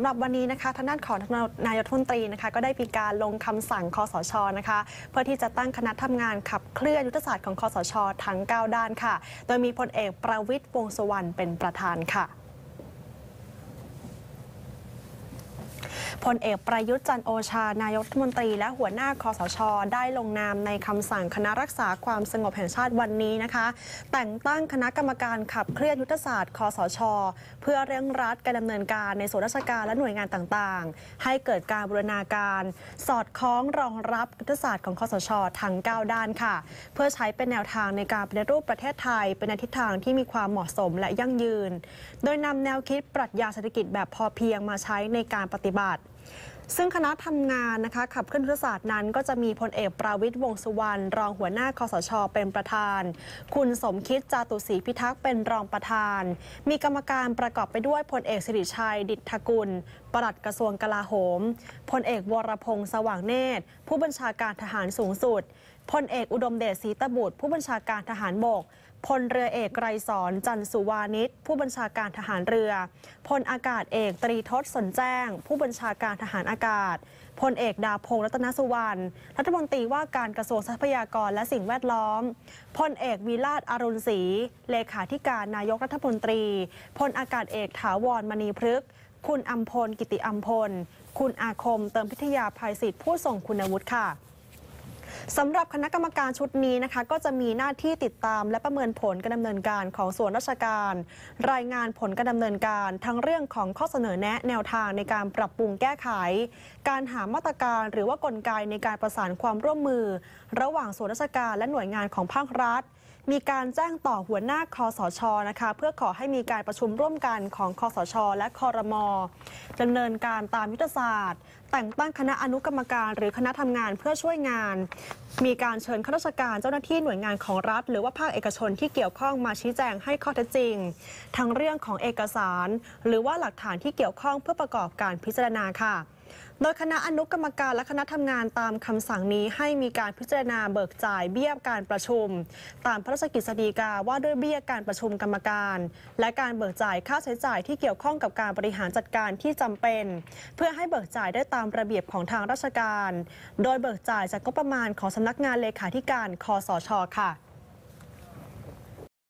ำหรับวันนี้นะคะทางด้านของนายกรัฐมนตรีนะคะก็ได้มีการลงคำสั่งคอสชนะคะเพื่อที่จะตั้งคณะทำงานขับเคลื่อนยุทธศาสตร์ของคอสช ทั้ง 9 ด้านค่ะ โดยมีพลเอกประวิตยวงษ์สุวรรณเป็นประธานค่ะ พลเอกประยุทธ์จันโอชา นายกรัฐมนตรี และหัวหน้าคอสช ได้ลงนามในคำสั่งคณะรักษาความสงบแห่งชาติวันนี้นะคะ แต่งตั้งคณะกรรมการขับเคลื่อนยุทธศาสตร์คอสช เพื่อเร่งรัดการดำเนินการในส่วนราชการและหน่วยงานต่างๆ ให้เกิดการบูรณาการ สอดคล้องรองรับยุทธศาสตร์ของคอสชทั้ง9ด้านค่ะ เพื่อใช้เป็นแนวทางในการปฏิรูปประเทศไทยเป็นในทิศทางที่มีความเหมาะสมและยั่งยืน โดยนำแนวคิดปรัชญาเศรษฐกิจแบบพอเพียงมาใช้ในการปฏิบัติ ซึ่งคณะทำงานนะคะขับเคลื่อนยุทธศาสตร์นั้น ก็จะมีพลเอกประวิตยวงษ์สุวรรณรองหัวหน้าคอสช เป็นประธาน คุณสมคิดจาตุศรีพิทักษ์เป็นรองประธาน มีกรรมการประกอบไปด้วยพลเอกสิริชัย ดิษฐกุลปลัดกระทรวงกลาโหมพลเอกวรพงษ์สว่างเนตร ผู้บัญชาการทหารสูงสุดพลเอกอุดมเดชศรีตบุตร ผู้บัญชาการทหารบก พลเรือเอกไกรสอนจันสุวานิชผู้บัญชาการทหารเรือ พลอากาศเอกตรีทศสนแจ้ง ผู้บัญชาการทหารอากาศ พลเอกดาพงษ์รัตนสุวรรณรัฐมนตรีว่าการกระทรวงทรัพยากรและสิ่งแวดล้อม พลเอกวิราชอรุณศรีเลขาธิการนายกรัฐมนตรี พลอากาศเอกถาวรมณีพฤกษ์คุณอัมพลกิติอัมพล คุณอาคมเติมพิทยาภัยศิษย์ผู้ทรงคุณวุฒิค่ะ สำหรับคณะกรรมการชุดนี้นะคะ ก็จะมีหน้าที่ติดตามและประเมินผลการดำเนินการของส่วนราชการ รายงานผลการดำเนินการทั้งเรื่องของข้อเสนอแนะแนวทางในการปรับปรุงแก้ไข การหามาตรการหรือว่ากลไกในการประสานความร่วมมือ ระหว่างส่วนราชการและหน่วยงานของภาครัฐ มีการแจ้งต่อหัวหน้าคอสชนะคะ เพื่อขอให้มีการประชุมร่วมกันของคอสช และคอรมดำเนินการตามยุทธศาสตร์ แต่งตั้งคณะอนุกรรมการหรือคณะทำงานเพื่อช่วยงาน มีการเชิญข้าราชการเจ้าหน้าที่หน่วยงานของรัฐ หรือว่าภาคเอกชนที่เกี่ยวข้องมาชี้แจงให้ข้อเท็จจริง ทั้งเรื่องของเอกสาร หรือว่าหลักฐานที่เกี่ยวข้องเพื่อประกอบการพิจารณาค่ะ โดยคณะอนุกรรมการและคณะทำงานตามคำสั่งนี้ให้มีการพิจารณาเบิกจ่ายเบี้ยการประชุม ตามพระราชกิจสีกาว่าด้วยเบี้ยการประชุมกรรมการ และการเบิกจ่ายค่าใช้จ่ายที่เกี่ยวข้องกับการบริหารจัดการที่จำเป็น เพื่อให้เบิกจ่ายได้ตามระเบียบของทางราชการ โดยเบิกจ่ายจากงบประมาณของสำนักงานเลขาธิการคอสช ค่ะ